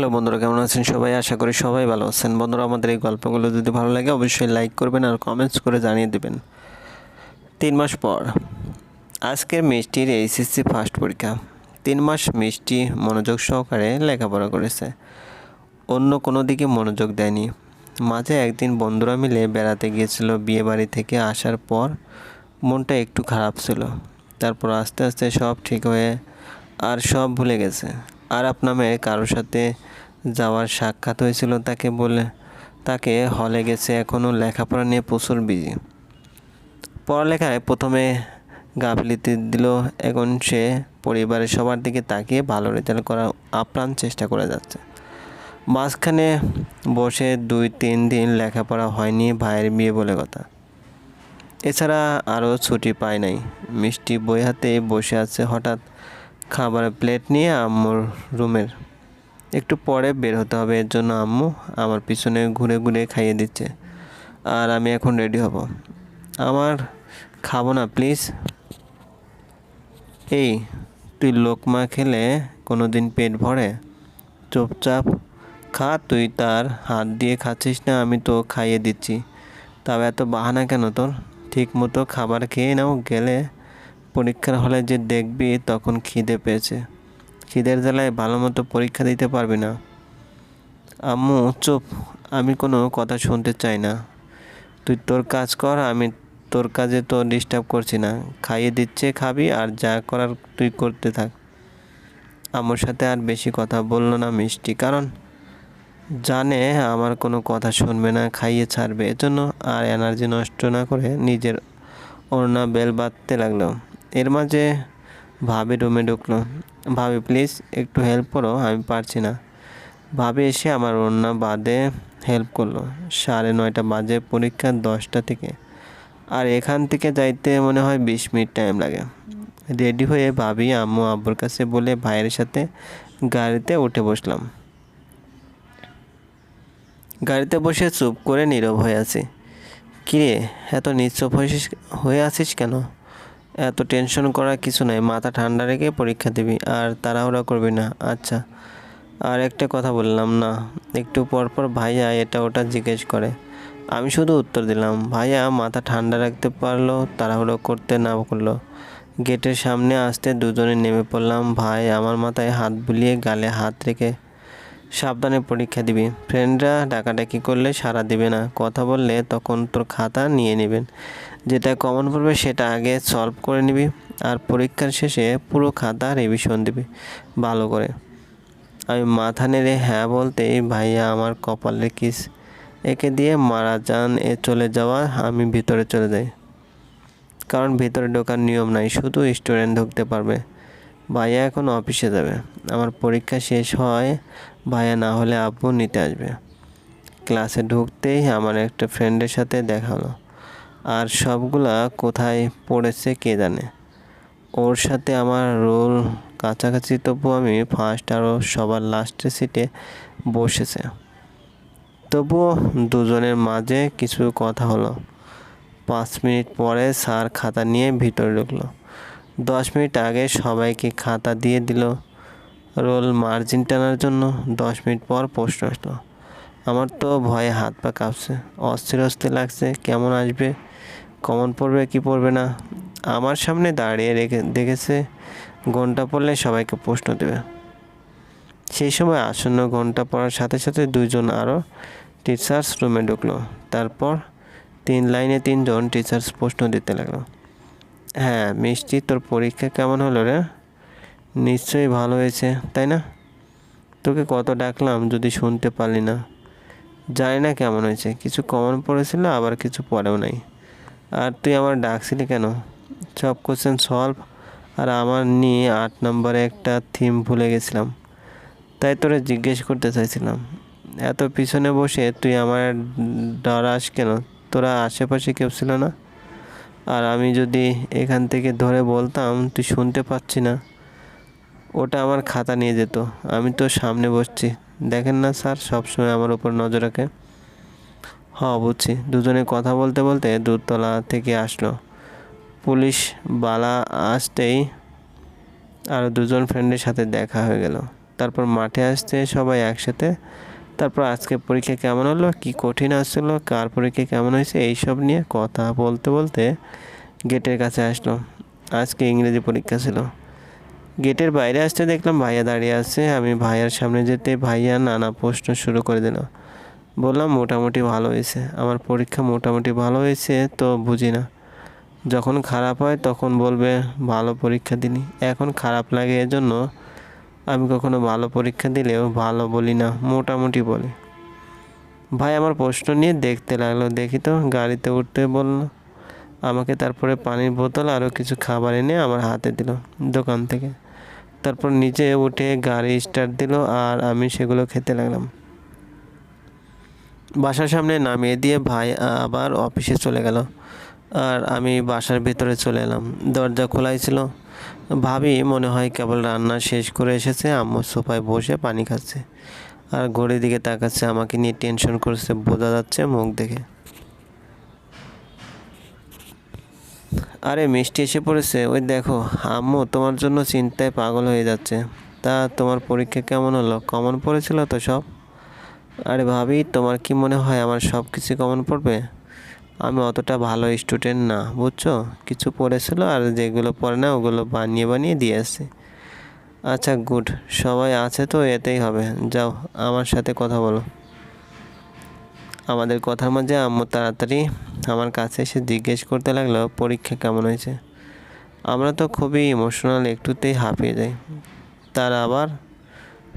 Hello বন্ধুরা, কেমন আছেন সবাই? আশা করি সবাই ভালো আছেন। বন্ধুরা, আমাদের এই গল্পগুলো যদি ভালো লাগে, অবশ্যই লাইক করবেন আর কমেন্টস করে জানিয়ে দেবেন। তিন মাস পর, আজকের মিষ্টির এইচএসসি ফার্স্ট পরীক্ষা। তিন মাস মিষ্টি মনোযোগ সহকারে লেখাপড়া করেছে। অন্য কোনো দিকে মনোযোগ দেয়নি। মাঝে একদিন বন্ধুরা মিলে বেড়াতে গিয়েছিল বিয়ে বাড়ি থেকে আসার পর মনটা একটু খারাপ ছিল। তারপর আস্তে আস্তে সব ঠিক হয়ে আর সব ভুলে গেছে। আরাপ নামে কারোর সাথে যাওয়ার সাক্ষাৎ হয়েছিল, তাকে বলে, তাকে হলে গেছে এখনও লেখাপড়া নিয়ে প্রচুর বিজি পড়ালেখায় প্রথমে গাফিলিতে দিল, এখন সে পরিবারের সবার দিকে তাকিয়ে ভালো রেজাল্ট করার আপ্রাণ চেষ্টা করে যাচ্ছে। মাঝখানে বসে দুই, তিন দিন লেখাপড়া হয়নি ভাইয়ের বিয়ে বলে কথা। এছাড়া আরও ছুটি পায় নাই। মিষ্টি বই হাতে বসে আছে হঠাৎ খাবারের প্লেট নিয়ে আম্মুর রুমের। একটু পরে বের হতে হবে, এর জন্য আম্মু আমার পিছনে ঘুরে ঘুরে খাইয়ে দিচ্ছে। আর আমি এখন রেডি হব। আমার, খাব না প্লিজ এই, তুই লোকমা খেলে কোনো দিন পেট ভরে? চুপচাপ খা, তুই তার হাত দিয়ে খাচ্ছিস না, আমি তো খাইয়ে দিচ্ছি। তাও এত বাহানা কেন তোর? ঠিক মতো খাবার খেয়ে নাও, গেলে পরীক্ষার হলে যে দেখবি তখন খিদে পেয়েছে। খিদের জ্বালায় ভালো মতো পরীক্ষা দিতে পারবি না। আম্মু, চুপ। আমি কোনো কথা শুনতে চাই না। তুই তোর কাজ কর, আমি তোর কাজে তো ডিস্টার্ব করছি না। খাইয়ে দিচ্ছে, খাবি আর যা করার তুই করতে থাক। আমার সাথে আর বেশি কথা বলল না মিষ্টি, কারণ জানে আমার কোনো কথা শুনবে না, খাইয়ে ছাড়বে। এজন্য আর এনার্জি নষ্ট না করে নিজের ওড়না বেল বাঁধতে লাগল। এর মাঝে ভাবি রুমে ঢুকলো। ভাবি, প্লিজ একটু হেল্প করো, আমি পারছি না। ভাবি এসে আমার ওড়না বাদে হেল্প করল। সাড়ে নয়টা বাজে, পরীক্ষা দশটা থেকে। আর এখান থেকে যাইতে মনে হয় বিশ মিনিট টাইম লাগে। রেডি হয়ে ভাবি, আম্মু, আব্বুর কাছে বলে ভাইয়ের সাথে গাড়িতে উঠে বসলাম। গাড়িতে বসে চুপ করে নীরব হয়ে আছি। কিরে, এত হয়েছিস, হয়ে আছিস কেন? এত টেনশন করার কিছু নাই, মাথা ঠান্ডা রেখে পরীক্ষা দিবি, আর তাড়াহুড়া করবি না। আচ্ছা আর একটা কথা বললাম না, একটু পর পর ভাইয়া এটা ওটা জিজ্ঞেস করে। আমি শুধু উত্তর দিলাম, ভাইয়া মাথা ঠান্ডা রাখতে পারল, তাড়াহুড়ো করতে না করল গেটের সামনে আসতে দুজনে নেমে পড়লাম, ভাই আমার মাথায় হাত বুলিয়ে গালে হাত রেখে সাবধানে পরীক্ষা দিবি। ফ্রেন্ডরা ডাকাডাকি করলে সাড়া দিবে না, কথা বললে তখন তোর খাতা নিয়ে নেবেন। যেটা কমন পড়বে সেটা আগে সলভ করে নিবি আর পরীক্ষার শেষে পুরো খাতা রিভিশন দিবি, ভালো করে। আমি মাথা নেড়ে হ্যাঁ বলতেই, ভাইয়া, আমার কপালে কিস। একে দিয়ে মারা যান, এ চলে যাওয়া, আমি ভিতরে চলে যাই। কারণ ভিতরে ঢোকার নিয়ম নাই, শুধু স্টুডেন্ট ঢুকতে পারবে। ভাইয়া এখন অফিসে যাবে। আমার পরীক্ষা শেষ হয়, ভাইয়া না হলে আব্বু নিতে আসবে। ক্লাসে ঢুকতেই আমার একটা ফ্রেন্ডের সাথে দেখা হলো। আর সবগুলা কোথায় পড়েছে কে জানে। ওর সাথে আমার রোল কাছাকাছি, তবু আমি ফার্স্ট আরও সবার লাস্টের সিটে বসেছে। তবুও দুজনের মাঝে কিছু কথা হলো। পাঁচ মিনিট পরে স্যার খাতা নিয়ে ভিতরে ঢুকলো। দশ মিনিট আগে সবাইকে খাতা দিয়ে দিল। রোল মার্জিন টানার জন্য দশ মিনিট পর প্রশ্ন আসলো। আমার তো ভয়ে হাত পা কাঁপছে, অস্থির অস্থির লাগছে, কেমন আসবে? কমন পড়বে কি পড়বে না? আমার সামনে দাঁড়িয়ে রেখে, দেখেছে ঘণ্টা পড়লে সবাইকে প্রশ্ন দেবে। সেই সময় আসন্ন ঘণ্টা পড়ার সাথে সাথে দুজন আরও টিচার্স রুমে ঢুকলো। তারপর তিন লাইনে তিনজন টিচার্স প্রশ্ন দিতে লাগল। হ্যাঁ মিষ্টি, তোর পরীক্ষা কেমন হলো রে? নিশ্চয়ই ভালো হয়েছে, তাই না? তোকে কত ডাকলাম যদি শুনতে পারলি না। জানি না কেমন হয়েছে, কিছু কমন পড়েছিল, আবার কিছু পড়েও নাই। আর তুই আমার ডাকছিলি কেন? সব কোশ্চেন সলভ আর আমার নিয়ে আট নম্বরে একটা থিম ভুলে গেছিলাম। তাই তোরা জিজ্ঞেস করতে চাইছিলাম। এত পিছনে বসে তুই আমার ডরাস কেন? তোরা আশেপাশে কেউ ছিল না? আর আমি যদি এখান থেকে ধরে বলতাম, তুই শুনতে পাচ্ছি না। ওটা আমার খাতা নিয়ে যেত। আমি তো সামনে বসছি। দেখেন না স্যার, সবসময় আমার উপর নজর রাখে। হ বুঝছি। দুজনে কথা বলতে বলতে দূরতলা থেকে আসলো। পুলিশ বালা আসতেই আরও দুজন ফ্রেন্ডের সাথে দেখা হয়ে গেল। তারপর মাঠে আসছে সবাই একসাথে। তারপর আজকে পরীক্ষা কেমন হলো? কি কঠিন আসছিল? কার পরীক্ষা কেমন হয়েছে? এইসব নিয়ে কথা বলতে বলতে গেটের কাছে আসলো। আজকে ইংরেজি পরীক্ষা ছিল। গেটের বাইরে আসতে দেখলাম ভাইয়া দাঁড়িয়ে আছে। আমি ভাইয়ার সামনে যেতে ভাইয়া নানা প্রশ্ন শুরু করে দিল। বললাম, মোটামুটি ভালো হয়েছে। আমার পরীক্ষা মোটামুটি ভালো হয়েছে তো বুঝি না। যখন খারাপ হয় তখন বলবে, ভালো পরীক্ষা দিনি এখন খারাপ লাগে এজন্য আমি কখনো ভালো পরীক্ষা দিলেও ভালো বলি না, মোটামুটি বলি। ভাই, আমার প্রশ্ন নিয়ে দেখতে লাগল। দেখি তো, গাড়িতে উঠতে বলল, আমাকে তারপরে পানির বোতল আরও কিছু খাবার এনে আমার হাতে দিল দোকান থেকে। তারপর নিচে উঠে গাড়ি স্টার্ট দিল আর আমি সেগুলো খেতে লাগলাম। বাসার সামনে নামিয়ে দিয়ে ভাই আবার অফিসে চলে গেল। আর আমি বাসার ভিতরে চলে এলাম। দরজা খোলাই ছিল। ভাবি মনে হয় কেবল রান্না শেষ করে এসেছে, আম্মু সোফায় বসে পানি খাচ্ছে। আর ঘড়ির দিকে তাকাচ্ছে, আমাকে নিয়ে টেনশন করছে, বোঝা যাচ্ছে মুখ দেখে। আরে মিষ্টি এসে পড়েছে, ওই দেখো, আম্মু তোমার জন্য চিন্তায় পাগল হয়ে যাচ্ছে। তা তোমার পরীক্ষা কেমন হলো? কমন পড়েছিল তো সব? আরে ভাবি, তোমার কি মনে হয় আমার সব কিছু কমন পড়বে? আমি অতটা ভালো স্টুডেন্ট না, বুঝছ? কিছু পড়েছিল আর যেগুলো পড়ে না, ওগুলো বানিয়ে বানিয়ে দিয়ে আসছে। আচ্ছা গুড সবাই আছে তো, এতেই হবে। যাও, আমার সাথে কথা বলো। আমাদের কথার মাঝে আম্মু তাড়াতাড়ি আমার কাছে এসে জিজ্ঞেস করতে লাগল, পরীক্ষা কেমন হয়েছে? আমরা তো খুবই ইমোশনাল একটুতেই হাঁপিয়ে যাই। তার আবার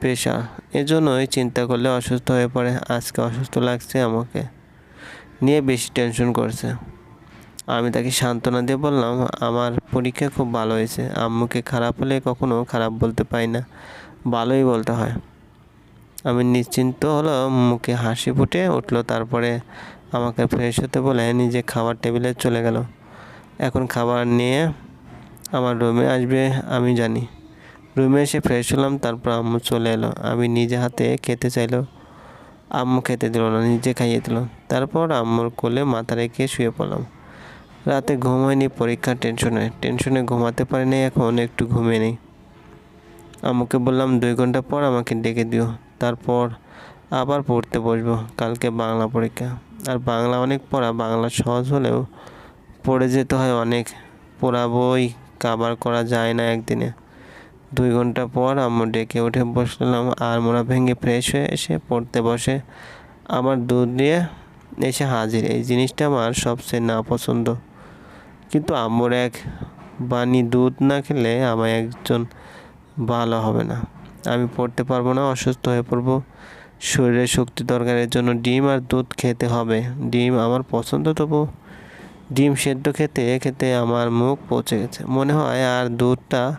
প্রেশার এজন্যই চিন্তা করলে অসুস্থ হয়ে পড়ে। আজকে অসুস্থ লাগছে আমাকে। নিয়ে বেশি টেনশন করছে। আমি তাকে সান্ত্বনা দিয়ে বললাম, আমার পরীক্ষা খুব ভালো হয়েছে। আম্মুকে খারাপ হলে কখনো খারাপ বলতে পাই না। ভালোই বলতে হয়। আমি নিশ্চিন্ত হলো, মুখে হাসি ফুটে উঠল, তারপরে আমাকে ফ্রেশ হতে বলে নিজে খাবার টেবিলে চলে গেল। এখন খাবার নিয়ে আমার রুমে আসবে, আমি জানি। রুমে এসে ফ্রেশ হলাম, তারপর আম্মু চলে এলো। আমি নিজে হাতে খেতে চাইলো। আম্মু খেতে দিল না, নিজে খাইয়ে দিল। তারপর আম্মুর কোলে মাথা রেখে শুয়ে পড়লাম। রাতে ঘুম হয়নি, পরীক্ষার টেনশনে টেনশনে ঘুমাতে পারিনি এখন একটু ঘুমিয়ে নেই। আম্মুকে বললাম, দুই ঘণ্টা পর আমাকে ডেকে দিও। তারপর আবার পড়তে বসবো। কালকে বাংলা পরীক্ষা। আর বাংলা অনেক পড়া, বাংলা সহজ হলেও পড়ে যেতে হয় অনেক। পড়া বই কাবার করা যায় না একদিনে। দুই ঘণ্টা পর আম্মু ডেকে উঠে বসলাম আর মোড়া ভেঙে ফ্রেশ হয়ে এসে পড়তে বসে। আমার দুধ দিয়ে এসে হাজির। এই জিনিসটা আমার সবচেয়ে না পছন্দ কিন্তু আম্মুর এক বানি দুধ না খেলে আমার একজন ভালো হবে না। আমি পড়তে পারব না, অসুস্থ হয়ে পড়ব। শরীরে শক্তি দরকারের জন্য ডিম আর দুধ খেতে হবে। ডিম আমার পছন্দ তবু ডিম সেদ্ধ খেতে খেতে আমার মুখ পচে গেছে। মনে হয় আর দুধটা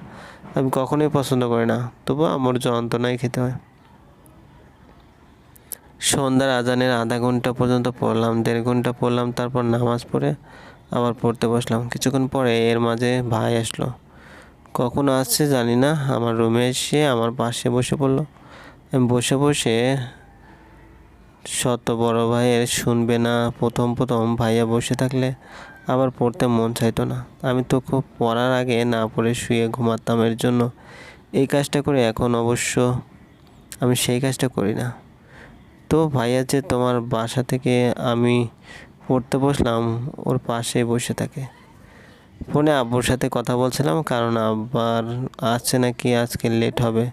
আমি কখনোই পছন্দ করি না। তবু আমার যন্ত্রণাই খেতে হয়। সন্ধ্যার আজানের আধা ঘণ্টা পর্যন্ত পড়লাম, দেড় ঘণ্টা পড়লাম, তারপর নামাজ পড়ে আবার পড়তে বসলাম। কিছুক্ষণ পরে এর মাঝে ভাই আসলো। কখন আসছে জানি না, আমার রুমে এসে আমার পাশে বসে পড়ল। আমি বসে বসে শত বড় ভাইয়ের শুনবে না, প্রথম প্রথম ভাইয়া বসে থাকলে আবার পড়তে মন চাইতো না। আমি তো খুব পড়ার আগে না পড়ে শুয়ে ঘুমাতাম এর জন্য। এই কাজটা করে এখন অবশ্য আমি সেই কাজটা করি না। তো ভাইয়া যে তোমার বাসা থেকে আমি পড়তে বসলাম, ওর পাশেই বসে থাকে। ফোনে আব্বুর সাথে কথা বলছিলাম, কারণ আব্বার আসছে নাকি, আজকে লেট হবে।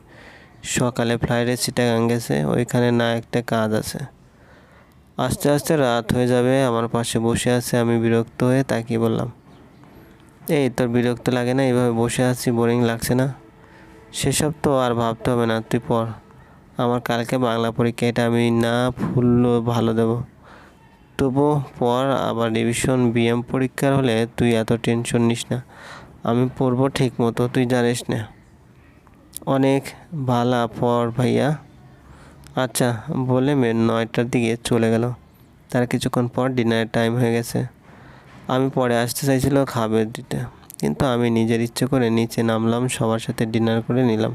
সকালে ফ্লাইটে চিটাগাং গেছে, ওইখানে না একটা কাজ আছে। আস্তে আস্তে রাত হয়ে যাবে, আমার পাশে বসে আছে, আমি বিরক্ত হয়ে তাকিয়ে বললাম, এই তোর বিরক্ত লাগে না? এইভাবে বসে আছি বোরিং লাগছে না? সেসব তো আর ভাবতে হবে না, তুই পড়। আমার কালকে বাংলা পরীক্ষা, এটা আমি না ফুললো ভালো দেব। তবু পর আবার রিভিশন বিএম পরীক্ষার হলে তুই এত টেনশন নিস না। আমি পড়ব ঠিক মতো তুই জানিস না। অনেক, ভালা পর ভাইয়া। আচ্ছা বলে মেয়ে নয়টার দিকে চলে গেল। তার কিছুক্ষণ পর ডিনারের টাইম হয়ে গেছে। আমি পরে আসতে চাইছিল খাবে দিতে, কিন্তু আমি নিজের ইচ্ছে করে নিচে নামলাম, সবার সাথে ডিনার করে নিলাম।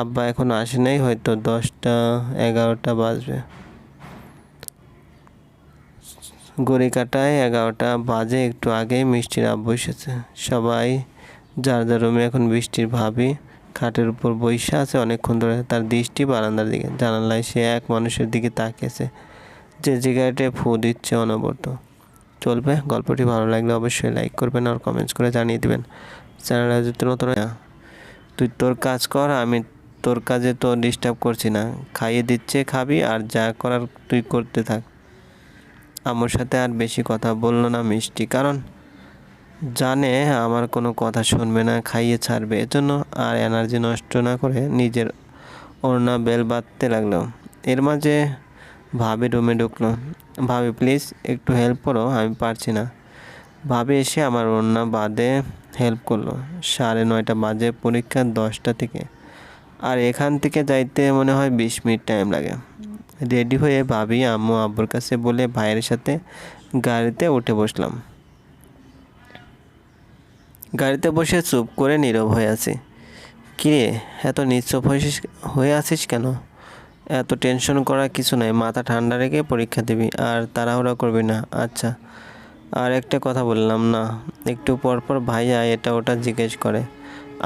আব্বা এখন আসে নাই, হয়তো দশটা, এগারোটা বাজবে। গড়ি কাটায় এগারোটা বাজে, একটু আগেই মিষ্টির আব্বু এসেছে। সবাই যার যার রুমে এখন বৃষ্টির ভাবি। খাটের উপর বইসা আছে, অনেকক্ষণ ধরে তার দৃষ্টি বারান্দার দিকে। জানালায় সে এক মানুষের দিকে তাকিয়েছে, যে সিগারেটে ফু দিচ্ছে অনবরত। চলবে, গল্পটি ভালো লাগলে অবশ্যই লাইক করবেন আর কমেন্টস করে জানিয়ে দিবেন। চ্যানেলে যদি নতুন তুই তোর কাজ কর, আমি তোর কাজে তো ডিস্টার্ব করছি না। খাইয়ে দিচ্ছে, খাবি আর যা করার তুই করতে থাক। আমার সাথে আর বেশি কথা বলল না মিষ্টি, কারণ জানে, আমার কোনো কথা শুনবে না, খাইয়ে ছাড়বে। এজন্য আর এনার্জি নষ্ট না করে নিজের ওড়না বেল বাঁধতে লাগল। এর মাঝে ভাবি রুমে ঢুকলো। ভাবি, প্লিজ একটু হেল্প করো, আমি পারছি না। ভাবি এসে আমার ওড়না বাদে হেল্প করল। সাড়ে নয়টা বাজে, পরীক্ষা দশটা থেকে। আর এখান থেকে যাইতে মনে হয় বিশ মিনিট টাইম লাগে। রেডি হয়ে ভাবি আম্মু, আব্বুর কাছে বলে ভাইয়ের সাথে গাড়িতে উঠে বসলাম। গাড়িতে বসে চুপ করে নীরব হয়ে আছি। কিরে এত নিশ্চুপ হয়েছিস হয়ে আছিস কেন? এত টেনশন করা কিছু নাই, মাথা ঠান্ডা রেখে পরীক্ষা দিবি, আর তাড়াহুড়া করবি না। আচ্ছা আর একটা কথা বললাম না, একটু পর পর ভাইয়া এটা ওটা জিজ্ঞেস করে।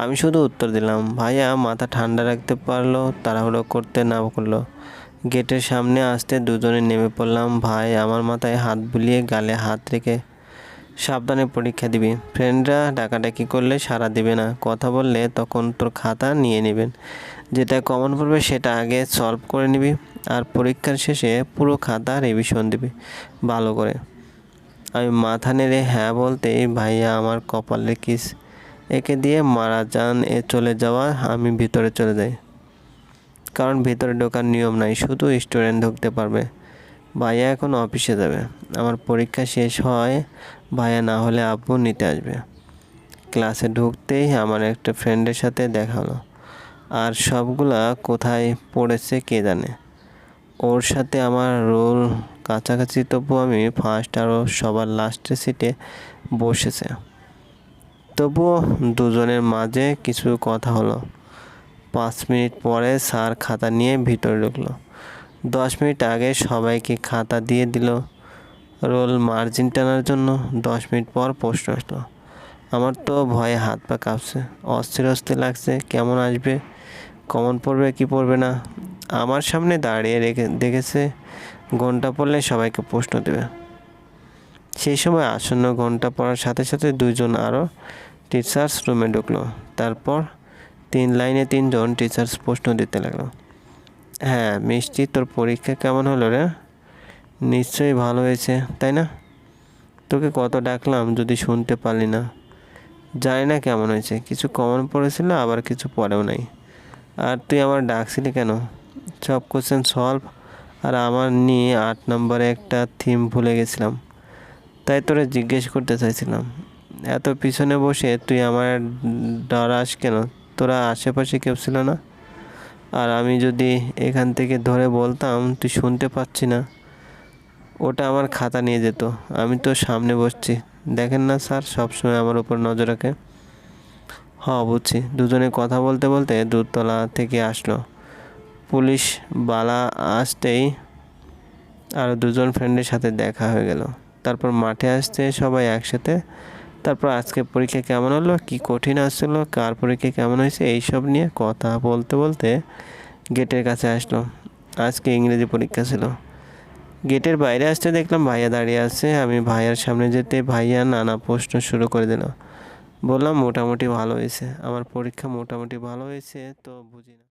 আমি শুধু উত্তর দিলাম, ভাইয়া মাথা ঠান্ডা রাখতে পারল, তাড়াহুড়ো করতে না করল গেটের সামনে আসতে দুজনে নেমে পড়লাম, ভাই আমার মাথায় হাত বুলিয়ে গালে হাত রেখে সাবধানে পরীক্ষা দিবি। ফ্রেন্ডরা ডাকাডাকি করলে সাড়া দিবে না। কথা বললে তখন তোর খাতা নিয়ে নেবেন। যেটা কমন পড়বে সেটা আগে সলভ করে নিবি আর পরীক্ষার শেষে পুরো খাতা রিভিশন দিবি। ভালো করে। আমি মাথা নেড়ে হ্যাঁ বলতেই, ভাইয়া, আমার কপালে কিস। একে দিয়ে মারা যান, এ চলে যাওয়া, আমি ভিতরে চলে যাই। কারণ ভিতরে ঢোকার নিয়ম নাই, শুধু স্টুডেন্ট ঢুকতে পারবে। ভাইয়া এখন অফিসে যাবে। আমার পরীক্ষা শেষ হয়, ভাইয়া না হলে আব্বু নিতে আসবে। ক্লাসে ঢুকতেই আমার একটা ফ্রেন্ডের সাথে দেখা হলো। আর সবগুলা কোথায় পড়েছে কে জানে। ওর সাথে আমার রোল কাছাকাছি তবু আমি ফার্স্ট আরও সবার লাস্টের সিটে বসেছে। তবুও দুজনের মাঝে কিছু কথা হলো। পাঁচ মিনিট পরে স্যার খাতা নিয়ে ভিতরে ঢুকলো। দশ মিনিট আগে সবাইকে খাতা দিয়ে দিল। রোল মার্জিন টানার জন্য দশ মিনিট পর প্রশ্ন আসলো, আমার তো ভয়ে হাত পা কাঁপছে, অস্থির অস্থির লাগছে, কেমন আসবে? কমন পড়বে কি পড়বে না? আমার সামনে দাঁড়িয়ে রেখে, দেখেছে ঘণ্টা পড়লে সবাইকে প্রশ্ন দেবে। সেই সময় আসন্ন ঘণ্টা পড়ার সাথে সাথে দুইজন আরও টিচার্স রুমে ঢুকলো। তারপর তিন লাইনে তিনজন টিচার্স প্রশ্ন দিতে লাগল হ্যাঁ মিষ্টি, তোর পরীক্ষা কেমন হলো রে? নিশ্চয়ই ভালো হয়েছে, তাই না? তোকে কত ডাকলাম যদি শুনতে পারলি না। জানি না কেমন হয়েছে, কিছু কমন পড়েছিল, আবার কিছু পড়েও নাই। আর তুই আমার ডাকছিলি কেন? সব কোশ্চেন সলভ আর আমার নিয়ে আট নম্বরে একটা থিম ভুলে গেছিলাম। তাই তোরা জিজ্ঞেস করতে চাইছিলাম। এত পিছনে বসে তুই আমার ডরাস কেন? তোরা আশেপাশে কেউ ছিল না? আর আমি যদি এখান থেকে ধরে বলতাম, তুই শুনতে পাচ্ছি না। ওটা আমার খাতা নিয়ে যেত। আমি তো সামনে বসছি। দেখেন না স্যার, সবসময় আমার উপর নজর রাখে। হ বুঝছি। দুজনে কথা বলতে বলতে দূরতলা থেকে আসলো। পুলিশ বালা আসতেই আর দুজন ফ্রেন্ডের সাথে দেখা হয়ে গেল। তারপর মাঠে আসতে সবাই একসাথে তারপর আজকে পরীক্ষা কেমন হলো? কি কঠিন আসছিল কার পরীক্ষা কেমন হয়েছে? এইসব নিয়ে কথা বলতে বলতে গেটের কাছে আসলো। আজকে ইংরেজি পরীক্ষা ছিল। গেটের বাইরে আসতে দেখলাম ভাইয়া দাঁড়িয়ে আছে। আমি ভাইয়ার সামনে যেতে ভাইয়া নানা প্রশ্ন শুরু করে দিল। বললাম, মোটামুটি ভালো হয়েছে। আমার পরীক্ষা মোটামুটি ভালো হয়েছে, তো বুঝি না।